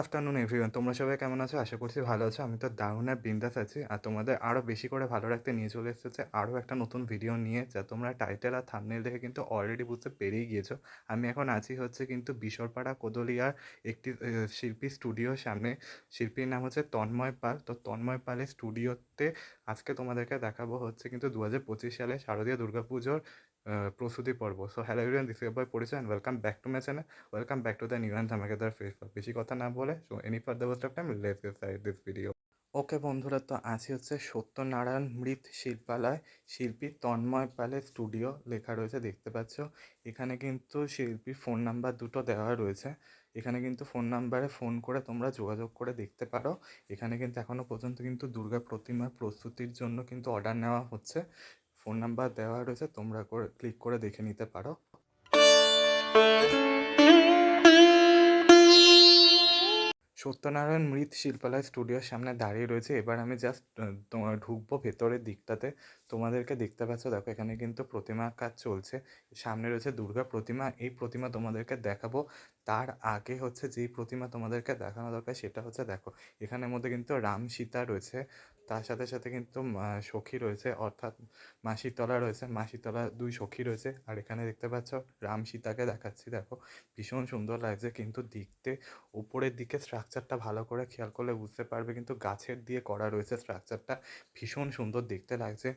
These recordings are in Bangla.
আফটারনুন এভরিওয়ান তোমরা সবাই কেমন আছো? আশা করছি ভালো আছো। আমি তো দারুণ আর বিন্দাস আছি। আর তোমাদের আরও বেশি করে ভালো রাখতে নিয়ে চলে এসেছে আরও একটা নতুন ভিডিও নিয়ে, যা তোমরা টাইটেল আর থামনেল দেখে কিন্তু অলরেডি বুঝতে পেরেই গিয়েছো। আমি এখন আছি হচ্ছে কিন্তু বিশরপাড়া কোদলিয়ার একটি শিল্পী স্টুডিওর সামনে। শিল্পীর নাম হচ্ছে তন্ময় পাল। তো তন্ময় পালের স্টুডিওতে আজকে তোমাদেরকে দেখাবো হচ্ছে কিন্তু দু হাজার পঁচিশ সালে শারদীয় দুর্গাপুজোর প্রস্তুতি পর্ব। So hello everyone this boy Parichay and welcome back to my channel welcome back to the new and ধামাকেদার face বেশি কথা না বলে। So any further waste of time let's start this video okay বন্ধুরা, তো আছি হচ্ছে সত্যনারায়ণ মৃৎ শিল্পালয়, শিল্পী তন্ময় পালের স্টুডিও লেখা রয়েছে, দেখতে পাচ্ছ। এখানে কিন্তু শিল্পীর ফোন নাম্বার দুটো দেওয়া রয়েছে। এখানে কিন্তু ফোন নাম্বারে ফোন করে তোমরা যোগাযোগ করে দেখতে পারো। এখানে কিন্তু এখনও পর্যন্ত কিন্তু দুর্গা প্রতিমার প্রস্তুতির জন্য কিন্তু অর্ডার নেওয়া হচ্ছে। ফোন নাম্বার দেওয়া রয়েছে, তোমরা করে, ক্লিক করে দেখে নিতে পারো। সত্যনারায়ণ মৃৎ শিল্পালয় স্টুডিওর সামনে দাঁড়িয়ে রয়েছে। এবার আমি জাস্ট তোমার ঢুকবো ভেতরের দিকটাতে। তোমাদেরকে দেখতে পাচ্ছ, দেখো, এখানে কিন্তু প্রতিমা কাজ চলছে। সামনে রয়েছে দুর্গা প্রতিমা। এই প্রতিমা তোমাদেরকে দেখাবো। তার আগে হচ্ছে যেই প্রতিমা তোমাদেরকে দেখানো দরকার, সেটা হচ্ছে, দেখো, এখানের মধ্যে কিন্তু রাম সীতা রয়েছে। তার সাথে সাথে কিন্তু সখী রয়েছে, অর্থাৎ মা শীতলা রয়েছে। মা শীতলা দুই সখী রয়েছে। আর এখানে দেখতে পাচ্ছ, রাম সীতাকে দেখাচ্ছি। দেখো, ভীষণ সুন্দর লাগছে কিন্তু দেখতে। উপরের দিকে স্ট্রাকচারটা ভালো করে খেয়াল করলে বুঝতে পারবে কিন্তু গাছের দিয়ে করা রয়েছে স্ট্রাকচারটা ভীষণ সুন্দর দেখতে লাগছে।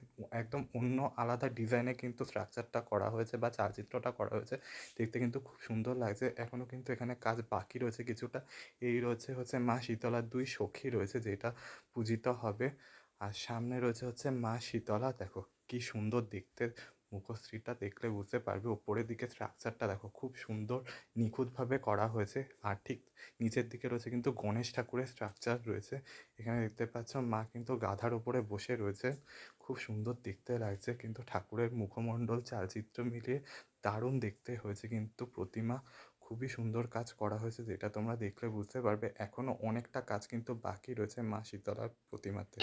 একদম অন্য আলাদা ডিজাইনে কিন্তু স্ট্রাকচারটা করা হয়েছে বা চালচিত্রটা করা হয়েছে। দেখতে কিন্তু খুব সুন্দর লাগছে। এখনও কিন্তু এখানে কাজ বাকি রয়েছে কিছুটা। এই রয়েছে হচ্ছে মা শীতলার দুই সখী রয়েছে যেটা পূজিত হবে। আর সামনে রয়েছে হচ্ছে মা শীতলা। দেখো কি সুন্দর দেখতে। মুখশ্রীটা দেখলে বুঝতে পারবে। ওপরের দিকে স্ট্রাকচারটা দেখো খুব সুন্দর নিখুঁতভাবে করা হয়েছে। আর ঠিক নিচের দিকে রয়েছে কিন্তু গণেশ ঠাকুরের স্ট্রাকচার রয়েছে। এখানে দেখতে পাচ্ছ মা কিন্তু গাধার ওপরে বসে রয়েছে। খুব সুন্দর দেখতে লাগছে কিন্তু ঠাকুরের মুখমণ্ডল, চালচিত্র মিলিয়ে দারুণ দেখতে হয়েছে কিন্তু প্রতিমা। খুবই সুন্দর কাজ করা হয়েছে যেটা তোমরা দেখলে বুঝতে পারবে। এখনও অনেকটা কাজ কিন্তু বাকি রয়েছে মা শীতলার প্রতিমাতে।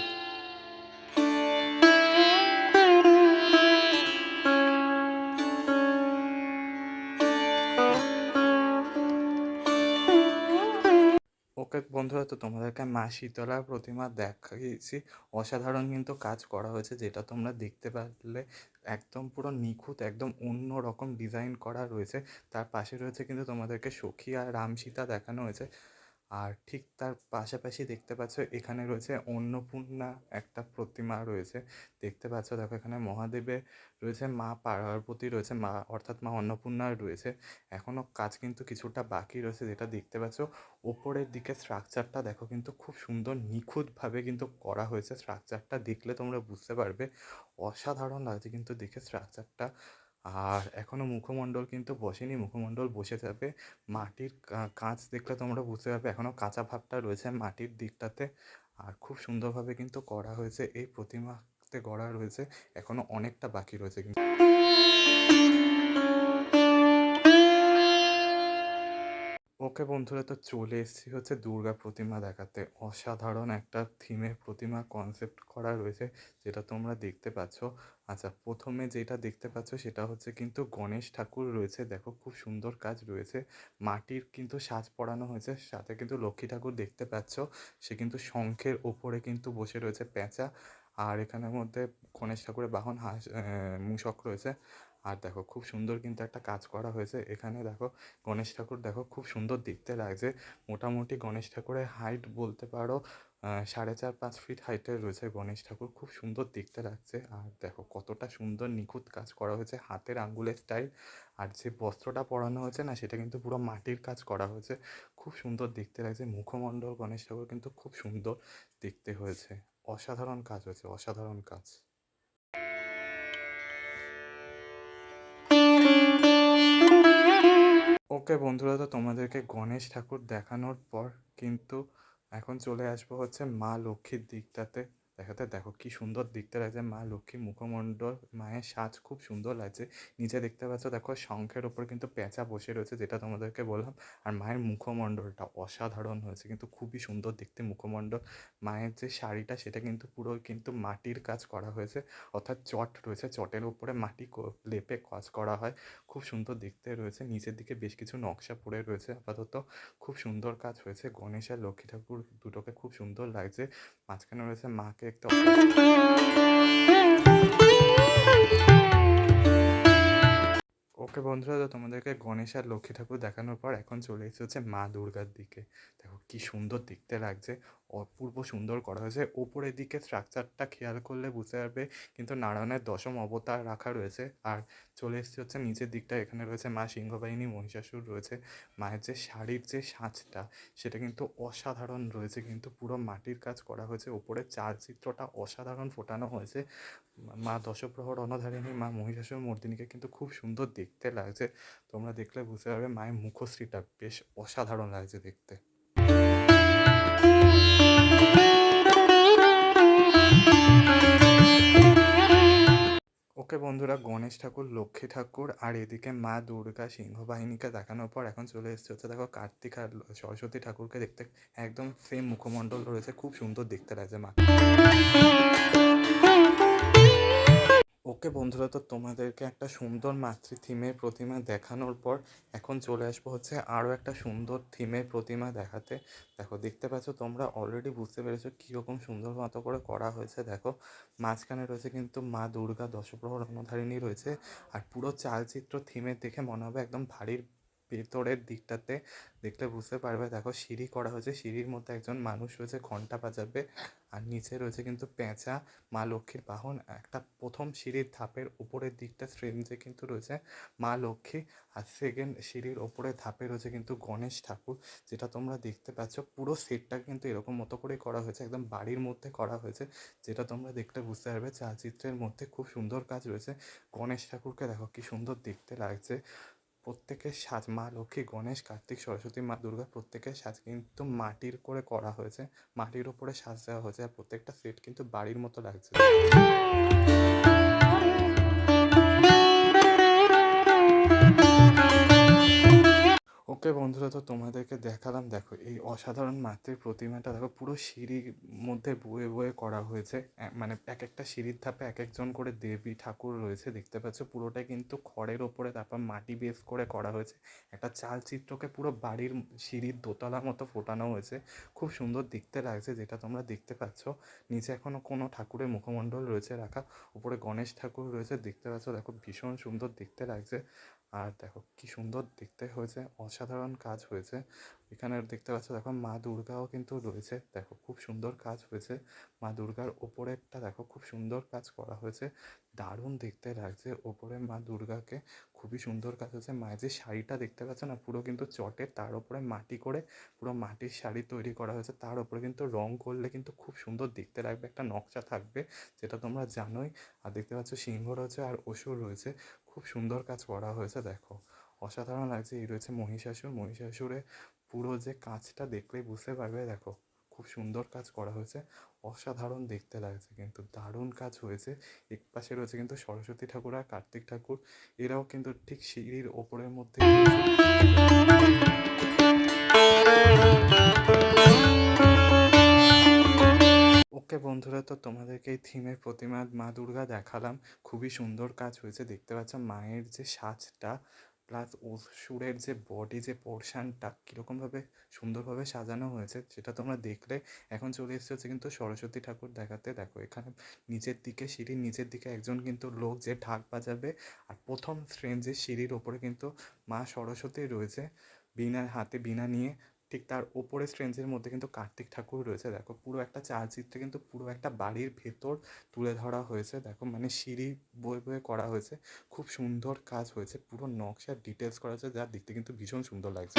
ওকে বন্ধুরা তো তোমাদেরকে মা শীতলার প্রতিমা দেখাইছি। অসাধারণ কিন্তু কাজ করা হয়েছে, যেটা তোমরা দেখতে পারলে একদম পুরো নিখুঁত, একদম অন্য রকম ডিজাইন করা রয়েছে। তার পাশে রয়েছে কিন্তু তোমাদেরকে সখী আর রাম সীতা দেখানো হয়েছে। আর ঠিক তার পাশাপাশি দেখতে পাচ্ছ এখানে রয়েছে অন্নপূর্ণা একটা প্রতিমা রয়েছে। দেখতে পাচ্ছ, দেখো এখানে মহাদেবের রয়েছে, মা পার্বতী রয়েছে, মা অর্থাৎ মা অন্নপূর্ণার রয়েছে। এখনও কাজ কিন্তু কিছুটা বাকি রয়েছে যেটা দেখতে পাচ্ছ। ওপরের দিকে স্ট্রাকচারটা দেখো কিন্তু খুব সুন্দর নিখুঁতভাবে কিন্তু করা হয়েছে। স্ট্রাকচারটা দেখলে তোমরা বুঝতে পারবে। অসাধারণ লাগছে কিন্তু দেখে স্ট্রাকচারটা আর এখনও মুখমণ্ডল কিন্তু বসেনি, মুখমণ্ডল বসে যাবে মাটির কাঁচ দেখলে তোমরা বুঝতে পারবে এখনও কাঁচা ভাবটা রয়েছে মাটির দিকটাতে। আর খুব সুন্দরভাবে কিন্তু করা হয়েছে, এই প্রতিমাতে গড়া রয়েছে এখনও অনেকটা বাকি রয়েছে কিন্তু। ওকে বন্ধুরা তো চলে এসেছি হচ্ছে দুর্গা প্রতিমা দেখাতে। অসাধারণ একটা থিমের প্রতিমা কনসেপ্ট করা রয়েছে, যেটা তোমরা দেখতে পাচ্ছ। আচ্ছা প্রথমে যেটা দেখতে পাচ্ছ সেটা হচ্ছে কিন্তু গণেশ ঠাকুর রয়েছে। দেখো খুব সুন্দর কাজ রয়েছে। মাটির কিন্তু সাজ পড়ানো হয়েছে, সাথে কিন্তু লক্ষ্মী ঠাকুর দেখতে পাচ্ছ। সে কিন্তু শঙ্খের ওপরে কিন্তু বসে রয়েছে পেঁচা আর এখানের মধ্যে গণেশ ঠাকুরের বাহন হাঁস মূষক রয়েছে। আর দেখো খুব সুন্দর কিন্তু একটা কাজ করা হয়েছে। এখানে দেখো গণেশ ঠাকুর দেখো খুব সুন্দর দেখতে লাগছে। মোটামুটি গণেশ ঠাকুরের হাইট বলতে পারো সাড়ে চার, পাঁচ ফিট হাইটের রয়েছে গণেশ ঠাকুর। খুব সুন্দর দেখতে লাগছে। আর দেখো কতটা সুন্দর নিখুঁত কাজ করা হয়েছে হাতের আঙ্গুলের স্টাইল আর যে বস্ত্রটা পরানো হয়েছে না, সেটা কিন্তু পুরো মাটির কাজ করা হয়েছে। খুব সুন্দর দেখতে লাগছে। মুখমণ্ডল গণেশ ঠাকুর কিন্তু খুব সুন্দর দেখতে হয়েছে। অসাধারণ কাজ হয়েছে, অসাধারণ কাজ। ওকে বন্ধুরা তো তোমাদেরকে গণেশ ঠাকুর দেখানোর পর কিন্তু এখন চলে আসব হচ্ছে মা লক্ষ্মীর দিকটাতে। দেখাতে দেখো কি সুন্দর দেখতে লাগছে। মা লক্ষ্মীর মুখমণ্ডল, মায়ের সাজ খুব সুন্দর লাগছে। নিচে দেখতে পাচ্ছ, দেখো শঙ্খের ওপর কিন্তু পেঁচা বসে রয়েছে, যেটা তোমাদেরকে বললাম। আর মায়ের মুখমণ্ডলটা অসাধারণ হয়েছে, কিন্তু খুবই সুন্দর দেখতে মুখমণ্ডল। মায়ের যে শাড়িটা, সেটা কিন্তু পুরো কিন্তু মাটির কাজ করা হয়েছে। অর্থাৎ চট রয়েছে, চটের উপরে মাটি লেপে কাজ করা হয়। খুব সুন্দর দেখতে রয়েছে। নিচের দিকে বেশ কিছু নকশা পড়ে রয়েছে, আপাতত। খুব সুন্দর কাজ হয়েছে। গণেশ আর লক্ষ্মী ঠাকুর দুটোকে খুব সুন্দর লাগছে। মাঝখানে রয়েছে মাকে একটা ওকে বন্ধুরা, তো তোমাদেরকে গণেশ আর লক্ষ্মী ঠাকুর দেখানোর পর এখন চলে এসেছে মা দুর্গার দিকে। দেখো কি সুন্দর দেখতে লাগছে। অপূর্ব সুন্দর করা হয়েছে। ওপরের দিকে স্ট্রাকচারটা খেয়াল করলে বুঝতে পারবে কিন্তু নারায়ণের দশম অবতার রাখা রয়েছে। আর চলে এসেছে হচ্ছে নিচের দিকটা, এখানে রয়েছে মা সিংহবাহিনী, মহিষাসুর রয়েছে। মায়ের যে শাড়ির যে সাজটা, সেটা কিন্তু অসাধারণ রয়েছে। কিন্তু পুরো মাটির কাজ করা হয়েছে। ওপরে চালচিত্রটা অসাধারণ ফোটানো হয়েছে। মা দশপ্রহর অনধারিণী মা মহিষাসুর, মর্দিনীকে কিন্তু খুব সুন্দর দেখতে লাগছে। তোমরা দেখলে বুঝতে পারবে মায়ের মুখশ্রীটা বেশ অসাধারণ লাগছে দেখতে। ওকে বন্ধুরা গণেশ ঠাকুর, লক্ষ্মী ঠাকুর আর এদিকে মা দুর্গা সিংহবাহিনীকে দেখানোর পর এখন চলে এসেছে হচ্ছে দেখো কার্তিক আর সরস্বতী ঠাকুরকে দেখতে একদম সেম মুখমণ্ডল রয়েছে, খুব সুন্দর দেখতে লাগছে মা। ওকে বন্ধুরা, তো তোমাদেরকে একটা সুন্দর মাতৃ থিমের প্রতিমা দেখানোর পর এখন চলে আসব হচ্ছে আরও একটা সুন্দর থিমের প্রতিমা দেখাতে। দেখো, দেখতে পাচ্ছ তোমরা অলরেডি বুঝতে পেরেছ কীরকম সুন্দর মতো করে করা হয়েছে। দেখো, মাঝখানে রয়েছে কিন্তু মা দুর্গা দশপ্রহর অনধারিণী রয়েছে আর পুরো চালচিত্র থিমের দেখে মনে হবে একদম ভারীর ভেতরের দিকটাতে দেখলে বুঝতে পারবে। দেখো সিঁড়ি করা হয়েছে, সিঁড়ির মধ্যে একজন মানুষ রয়েছে, ঘণ্টা বাজাবে আর নিচে রয়েছে কিন্তু পেঁচা, মা লক্ষ্মীর বাহন। একটা প্রথম সিঁড়ির ধাপের উপরের দিকটা শ্রেণীতে কিন্তু রয়েছে মা লক্ষ্মী আর সেকেন্ড সিঁড়ির ওপরের ধাপে রয়েছে কিন্তু গণেশ ঠাকুর, যেটা তোমরা দেখতে পাচ্ছ। পুরো সেটটা কিন্তু এরকম মতো করে করা হয়েছে, একদম বাড়ির মধ্যে করা হয়েছে, যেটা তোমরা দেখলে বুঝতে পারবে। চালচিত্রের মধ্যে খুব সুন্দর কাজ রয়েছে। গণেশ ঠাকুরকে দেখো কি সুন্দর দেখতে লাগছে। প্রত্যেকের সাজ, মা লক্ষ্মী, গণেশ, কার্তিক, সরস্বতী, মা দুর্গা প্রত্যেকের সাজ কিন্তু মাটির করে করা হয়েছে। মাটির ওপরে সাজ দেওয়া হয়েছে আর প্রত্যেকটা সেট কিন্তু বাড়ির মতো লাগছে। ওকে বন্ধুরা, তো তোমাদেরকে দেখালাম। দেখো, এই অসাধারণ মাতৃ প্রতিমাটা দেখো, পুরো সিঁড়ির মধ্যে বয়ে বয়ে করা হয়েছে। মানে এক একটা সিঁড়ির ধাপে এক একজন করে দেবী, ঠাকুর রয়েছে, দেখতে পাচ্ছ? পুরোটাই কিন্তু খড়ের ওপরে তারপর মাটি বেস করে করা হয়েছে। একটা চালচিত্রকে পুরো বাড়ির সিঁড়ির দোতলা মতো ফোটানো হয়েছে। খুব সুন্দর দেখতে লাগছে, যেটা তোমরা দেখতে পাচ্ছ। নিচে এখনও কোনো ঠাকুরের মুখমণ্ডল রয়েছে রাখা। উপরে গণেশ ঠাকুর রয়েছে, দেখতে পাচ্ছ? দেখো, ভীষণ সুন্দর দেখতে লাগছে। আর দেখো কি সুন্দর দেখতে হয়েছে, অসাধারণ কাজ হয়েছে। এখানে দেখতে পাচ্ছ, দেখো মা দুর্গাও কিন্তু রয়েছে। দেখো খুব সুন্দর কাজ হয়েছে। মা দুর্গার ওপরেরটা দেখো খুব সুন্দর কাজ করা হয়েছে। দারুণ দেখতে লাগছে। ওপরে মা দুর্গাকে খুবই সুন্দর কাজ হয়েছে। মায়ের যে শাড়িটা দেখতে পাচ্ছ না, পুরো কিন্তু চটের তার ওপরে মাটি করে পুরো মাটির শাড়ি তৈরি করা হয়েছে। তার ওপরে কিন্তু রং করলে কিন্তু খুব সুন্দর দেখতে লাগবে, একটা নকশা থাকবে, যেটা তোমরা জানোই। আর দেখতে পাচ্ছ, সিংহ রয়েছে আর অসুর রয়েছে। খুব সুন্দর কাজ করা হয়েছে, দেখো। অসাধারণ লাগছে, এই রয়েছে মহিষাসুর। মহিষাসুরে পুরো যে কাজটা দেখলেই বুঝতে পারবে, দেখো, খুব সুন্দর কাজ করা হয়েছে। অসাধারণ দেখতে লাগছে, কিন্তু দারুণ কাজ হয়েছে। এক পাশে রয়েছে কিন্তু সরস্বতী ঠাকুর আর কার্তিক ঠাকুর। এরাও কিন্তু ঠিক সিঁড়ির ওপরের মধ্যে বন্ধুরা তো তোমাদেরকে এই থিমের প্রতিমা মা দুর্গা দেখালাম। খুবই সুন্দর কাজ হয়েছে। দেখতে পাচ্ছ মায়ের যে সাজটা প্লাস অসুরের যে বডি যে পোর্শনটা কীরকমভাবে সুন্দরভাবে সাজানো হয়েছে, সেটা তোমরা দেখলে। এখন চলে এসেছে কিন্তু সরস্বতী ঠাকুর দেখাতে। দেখো, এখানে নিচের দিকে সিঁড়ির নিচের দিকে একজন কিন্তু লোক যে ঢাক বাজাবে, আর প্রথম শ্রেণ যে সিঁড়ির ওপরে কিন্তু মা সরস্বতী রয়েছে। বীণার হাতে বীণা নিয়ে ঠিক তার ওপরে স্ট্রেঞ্জের মধ্যে কিন্তু কার্তিক ঠাকুর রয়েছে। দেখো, পুরো একটা চালচিত্রে কিন্তু পুরো একটা বাড়ির ভেতর তুলে ধরা হয়েছে। দেখো মানে সিঁড়ি বয়ে বয়ে করা হয়েছে। খুব সুন্দর কাজ হয়েছে। পুরো নকশা ডিটেলস করা হয়েছে, যা দেখতে কিন্তু ভীষণ সুন্দর লাগছে।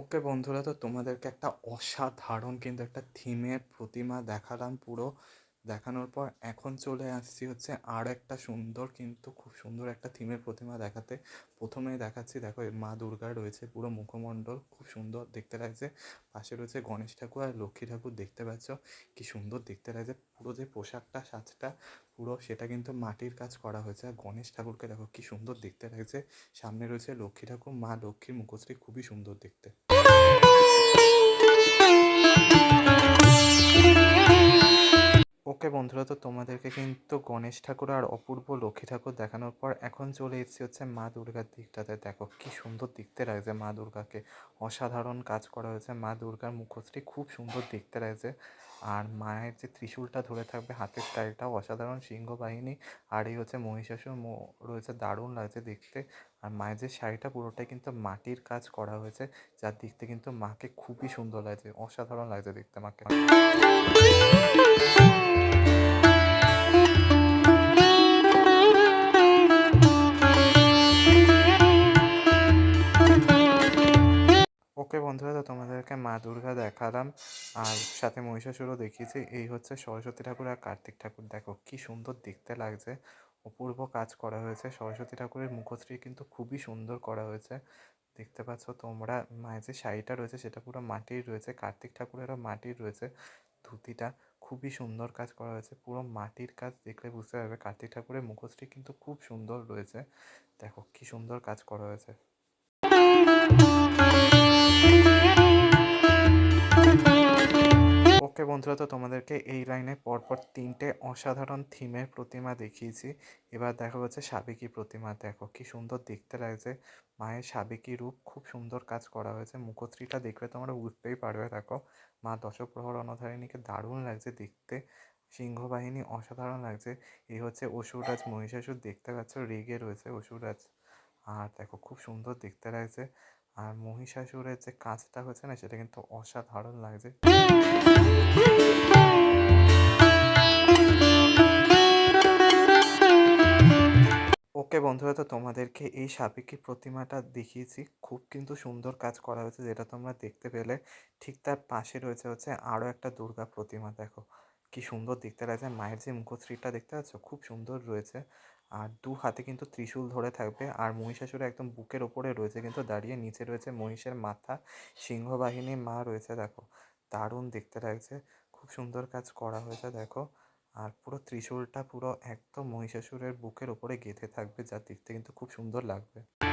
ওকে বন্ধুরা, তো তোমাদেরকে একটা অসাধারণ কিন্তু একটা থিমের প্রতিমা দেখালাম পুরো। দেখানোর পর এখন চলে আসছি হচ্ছে আর একটা সুন্দর কিন্তু খুব সুন্দর একটা থিমের প্রতিমা দেখাতে। প্রথমেই দেখাচ্ছি, দেখো মা দুর্গা রয়েছে পুরো মুখমণ্ডল, খুব সুন্দর দেখতে লাগছে। পাশে রয়েছে গণেশ ঠাকুর আর লক্ষ্মী ঠাকুর দেখতে পাচ্ছ, কি সুন্দর দেখতে লাগছে। পুরো যে পোশাকটা, সাজটা, পুরো সেটা কিন্তু মাটির কাজ করা হয়েছে। আর গণেশ ঠাকুরকে দেখো, কি সুন্দর দেখতে লাগছে। সামনে রয়েছে লক্ষ্মী ঠাকুর, মা লক্ষ্মীর মুখশ্রী, খুবই সুন্দর দেখতে। ওকে বন্ধুরা, তো তোমাদেরকে কিন্তু গণেশ ঠাকুর আর অপূর্ব লক্ষ্মী ঠাকুর দেখানোর পর এখন চলে এসেছি হচ্ছে মা দুর্গার দিকটাতে। দেখো কি সুন্দর দেখতে লাগছে মা দুর্গাকে। অসাধারণ কাজ করা হয়েছে। মা দুর্গার মুখশ্রী খুব সুন্দর দেখতে লাগছে। আর মায়ের যে ত্রিশূলটা ধরে থাকবে হাতের স্টাইলটাও অসাধারণ সিংহ বাহিনী আর এই হচ্ছে মহিষাসুর রয়েছে দারুণ লাগছে দেখতে। আর মায়ের যে শাড়িটা পুরোটাই কিন্তু মাটির কাজ করা হয়েছে, যার দেখতে কিন্তু মাকে খুবই সুন্দর লাগছে, অসাধারণ লাগছে দেখতে মাকে। ওকে বন্ধুরা, তো তোমাদেরকে মা দুর্গা দেখালাম, আর সাথে মহিষাসুরও দেখিয়েছি, এই হচ্ছে সরস্বতী ঠাকুর আর কার্তিক ঠাকুর। দেখো, কি সুন্দর দেখতে লাগছে। অপূর্ব কাজ করা হয়েছে। সরস্বতী ঠাকুরের মুখশ্রী কিন্তু খুবই সুন্দর করা হয়েছে। দেখতে পাচ্ছ তোমরা, মায়ের যে শাড়িটা রয়েছে সেটা পুরো মাটির রয়েছে, কার্তিক ঠাকুরেরও মাটির রয়েছে। ধুতিটা খুবই সুন্দর কাজ করা হয়েছে, পুরো মাটির কাজ দেখলে বুঝতে পারবে। কার্তিক ঠাকুরের মুখশ্রী কিন্তু খুব সুন্দর রয়েছে। দেখো কি সুন্দর কাজ করা হয়েছে। ওকে বন্ধুরা, তো তোমাদেরকে এই লাইনে পরপর তিনটে অসাধারণ থিমের প্রতিমা দেখিয়েছি। এবার দেখো হচ্ছে সাবেকি প্রতিমা। দেখো কি সুন্দর দেখতে লাগছে। মায়ের সাবেকি রূপ, খুব সুন্দর কাজ করা হয়েছে। মুখশ্রীটা দেখলে তোমরা বুঝতেই পারবে, দেখো। মা দশপ্রহর অনধারিণীকে দারুণ লাগছে দেখতে। সিংহবাহিনী অসাধারণ লাগছে। এই হচ্ছে অসুররাজ মহিষাসুর, দেখতে পাচ্ছ রেগে রয়েছে অসুররাজ। আর দেখো, খুব সুন্দর দেখতে লাগছে। আর মহিষাসুরের যে কাজটা হচ্ছে না, সেটা কিন্তু অসাধারণ লাগছে। ওকে বন্ধুরা, তো তোমাদেরকে এই সাবেকি প্রতিমাটা দেখিয়েছি। খুব কিন্তু সুন্দর কাজ করা হয়েছে, যেটা তোমরা দেখতে পেলে। ঠিক তার পাশে রয়েছে হচ্ছে আরও একটা দুর্গা প্রতিমা, দেখো। কি সুন্দর দেখতে লাগছে। মায়ের যে মুখশ্রীটা দেখতে পাচ্ছ, খুব সুন্দর রয়েছে। আর দু হাতে কিন্তু ত্রিশূল ধরে থাকবে। আর মহিষাসুর একদম বুকের ওপরে রয়েছে কিন্তু দাঁড়িয়ে নিচে রয়েছে মহিষের মাথা। সিংহবাহিনী মা রয়েছে, দেখো। দারুণ দেখতে লাগছে। খুব সুন্দর কাজ করা হয়েছে, দেখো। আর পুরো ত্রিশূলটা পুরো একদম মহিষাসুরের বুকের ওপরে গেঁথে থাকবে, যা দেখতে কিন্তু খুব সুন্দর লাগবে।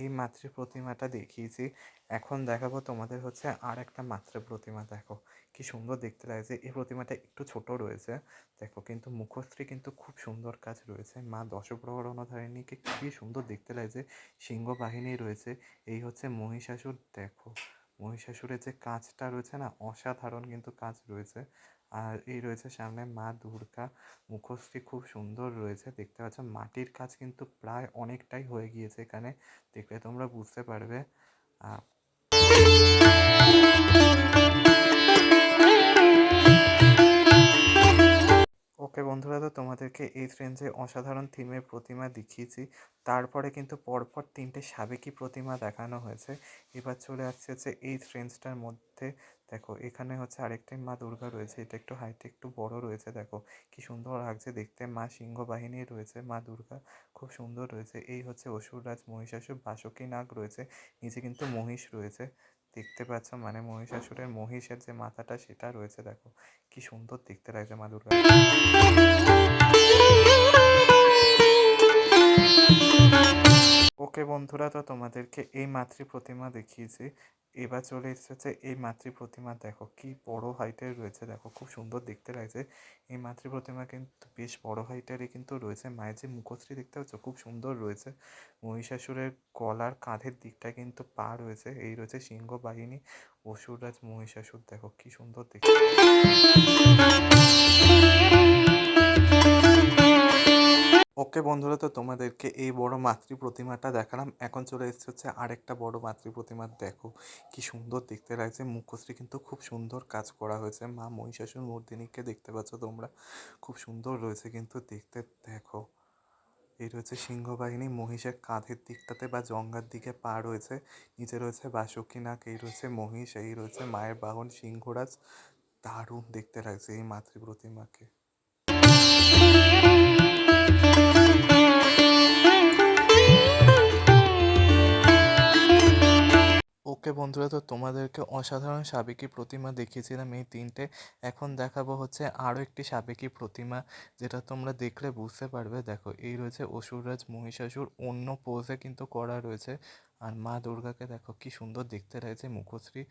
এই মাতৃ প্রতিমাটা দেখিয়েছি। এখন দেখাবো তোমাদের হচ্ছে আর একটা মাতৃ প্রতিমা, দেখো। কি সুন্দর দেখতে লাগছে। এই প্রতিমাটা একটু ছোট রয়েছে। দেখো, কিন্তু মুখশ্রী কিন্তু খুব সুন্দর কাজ রয়েছে। মা দশপ্রহর অনধারিণীকে খুবই সুন্দর দেখতে লাগছে। সিংহ বাহিনী রয়েছে। এই হচ্ছে মহিষাসুর, দেখো। মহিষাসুরের যে কাজটা রয়েছে না, অসাধারণ কিন্তু কাজ রয়েছে। আর এই রয়েছে সামনে মা দুর্গা। মুখশ্রী খুব সুন্দর রয়েছে, দেখতে পাচ্ছ। মাটির কাজ কিন্তু প্রায় অনেকটাই হয়ে গিয়েছে এখানে, দেখলে তোমরা বুঝতে পারবে। ওকে বন্ধুরা, তো তোমাদেরকে এই রেঞ্জে অসাধারণ থিমের প্রতিমা দেখিয়েছি। তারপরে কিন্তু পরপর তিনটে সাবেকি প্রতিমা দেখানো হয়েছে। এবার চলে আসছে হচ্ছে এই রেঞ্জটার মধ্যে দেখো, এখানে হচ্ছে আরেকটাই মা দুর্গা রয়েছে, এটা একটু হাইটে একটু বড় রয়েছে, দেখো। কি সুন্দর লাগছে দেখতে, মা সিংহ বাহিনী রয়েছে, মা দুর্গা খুব সুন্দর রয়েছে। এই হচ্ছে অসুররাজ মহিষাসুর বাসকী নাগ রয়েছে, নিচে কিন্তু মহিষ রয়েছে। দেখতে পাচ্ছ মানে মহিষাসুরের মহিষের যে মাথাটা, সেটা রয়েছে, দেখো। কি সুন্দর দেখতে লাগছে মা দুর্গা। ওকে বন্ধুরা, তো তোমাদেরকে এই মাতৃ প্রতিমা দেখিয়েছি। এবার চলে এসেছে এই মাতৃ প্রতিমা দেখো কি বড় হাইটের রয়েছে। দেখো খুব সুন্দর দেখতে লাগছে। এই মাতৃ প্রতিমা কিন্তু বেশ বড় হাইটেরই কিন্তু রয়েছে। মায়ের যে মুখশ্রী দেখতে পাচ্ছ, খুব সুন্দর রয়েছে। মহিষাসুরের গলার কাঁধের দিকটা কিন্তু পা রয়েছে। এই রয়েছে সিংহ বাহিনী, অসুররাজ মহিষাসুর। দেখো কি সুন্দর দেখতে ওকে বন্ধুরা, তো তোমাদেরকে এই বড় মাতৃ প্রতিমাটা দেখালাম। এখন চলে এসেছে হচ্ছে আরেকটা বড় মাতৃ প্রতিমা। দেখো কি সুন্দর দেখতে লাগছে। মুখশ্রী কিন্তু খুব সুন্দর কাজ করা হয়েছে। মা মহিষাসুর মর্দিনীকে দেখতে পাচ্ছ তোমরা। খুব সুন্দর রয়েছে কিন্তু দেখতে। দেখো, এই রয়েছে সিংহবাহিনী। মহিষের কাঁধের দিকটাতে বা জঙ্গার দিকে পা রয়েছে। নিচে রয়েছে বাসুকিনাগ এই রয়েছে মহিষ, এই রয়েছে মায়ের বাহন সিংহরাজ। দারুণ দেখতে লাগছে এই মাতৃ প্রতিমাকে। ওকে বন্ধুরা, তো তোমাদেরকে অসাধারণ সাবেকি প্রতিমা দেখিয়েছিলাম এই তিনটে। এখন দেখাবো হচ্ছে আরও একটি সাবেকি প্রতিমা যেটা তোমরা দেখলে বুঝতে পারবে। দেখো, এই রয়েছে অসুররাজ মহিষাসুর, অন্য পোজে কিন্তু করা রয়েছে। আর মা দুর্গাকে দেখো কি সুন্দর দেখতে রয়েছে মুখশ্রী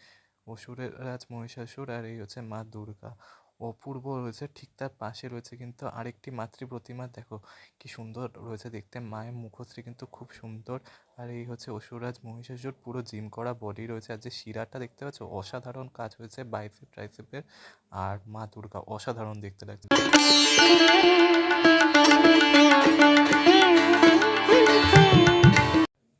অসুরের রাজ মহিষাসুর আর এই হচ্ছে মা দুর্গা। অপূর্ব রয়েছে, ঠিক তার পাশে রয়েছে কিন্তু আরেকটি মাতৃ প্রতিমা। দেখো কি সুন্দর রয়েছে দেখতে, মায়ের মুখশ্রী কিন্তু খুব সুন্দর। আর এই হচ্ছে অসুররাজ মহিষাসুর, পুরো জিম করা বডি রয়েছে। আর যে শিরাটা দেখতে পাচ্ছ, অসাধারণ কাজ হয়েছে বাইসেপ ট্রাইসেপের আর মা দুর্গা, অসাধারণ দেখতে লাগছে।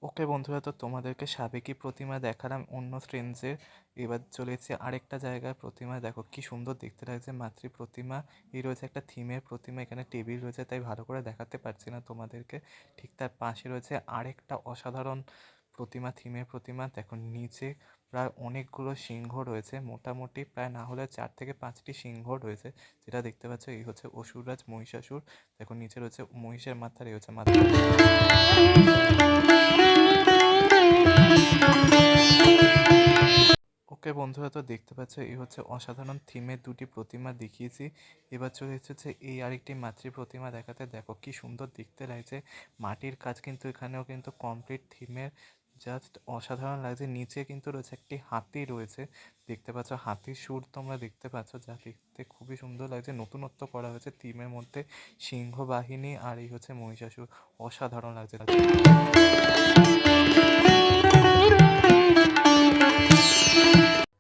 ওকে বন্ধুরা, তো তোমাদেরকে সাবেকি প্রতিমা দেখালাম অন্য ফ্রেন্ডসের এবার চলে এসেছি আরেকটা জায়গায় প্রতিমা। দেখো কি সুন্দর দেখতে লাগছে, মাতৃ প্রতিমা। এই রয়েছে একটা থিমের প্রতিমা, এখানে টেবিল রয়েছে, তাই ভালো করে দেখাতে পারছি না তোমাদেরকে। ঠিক তার পাশে রয়েছে আরেকটা অসাধারণ প্রতিমা থিমের প্রতিমা। দেখো নিচে প্রায় অনেকগুলো সিংহ রয়েছে, মোটামুটি প্রায় না হলে চার থেকে পাঁচটি সিংহ রয়েছে। যেটা দেখতে পাচ্ছ, এই হচ্ছে অসুররাজ মহিষাসুর। দেখো নিচে রয়েছে মহিষের মাথার, এই হচ্ছে মাথা ওকে বন্ধুরা, তো দেখতে পাচ্ছ, এই হচ্ছে অসাধারণ থিমের দুটি প্রতিমা দেখিয়েছি। এবার চলে এসেছে এই আরেকটি মাতৃ প্রতিমা দেখাতে। দেখো কি সুন্দর দেখতে লাগছে। মাটির কাজ কিন্তু এখানেও কিন্তু কমপ্লিট থিমের জাস্ট অসাধারণ লাগছে। নিচে কিন্তু রয়েছে একটি হাতি রয়েছে। দেখতে পাচ্ছ, হাতির সুর তোমরা দেখতে পাচ্ছ, যা দেখতে খুবই সুন্দর লাগছে। নতুনত্ব করা হয়েছে থিমের মধ্যে সিংহ বাহিনী আর এই হচ্ছে মহিষাসুর। অসাধারণ লাগছে।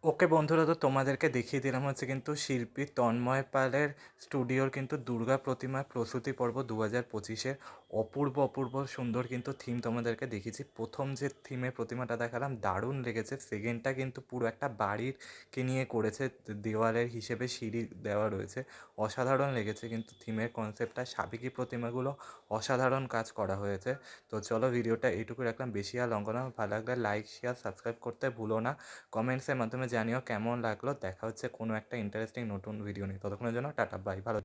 ওকে বন্ধুরা, তো তোমাদেরকে দেখিয়ে দিলাম হচ্ছে কিন্তু শিল্পী তন্ময় পালের স্টুডিওর কিন্তু দুর্গা প্রতিমার প্রস্তুতি পর্ব দু হাজার পঁচিশের অপূর্ব অপূর্ব সুন্দর কিন্তু থিম তোমাদেরকে দেখিয়েছি। প্রথম যে থিমের প্রতিমাটা দেখালাম, দারুণ লেগেছে। সেকেন্ডটা কিন্তু পুরো একটা বাড়ির কে নিয়ে করেছে, দেওয়ালের হিসেবে সিঁড়ি দেওয়া রয়েছে। অসাধারণ লেগেছে কিন্তু থিমের কনসেপ্টটা সাবেকি প্রতিমাগুলো অসাধারণ কাজ করা হয়েছে। তো চলো ভিডিওটা এইটুকু রাখলাম। বেশি আর লঙ্ঘন ভালো লাগলে লাইক শেয়ার সাবস্ক্রাইব করতে ভুলো না। কমেন্টসের মাধ্যমে জানিও কেমন লাগল। দেখা হচ্ছে কোনো একটা ইন্টারেস্টিং নতুন ভিডিও নিয়ে। ততক্ষণের জন্য টাটা বাই ভালো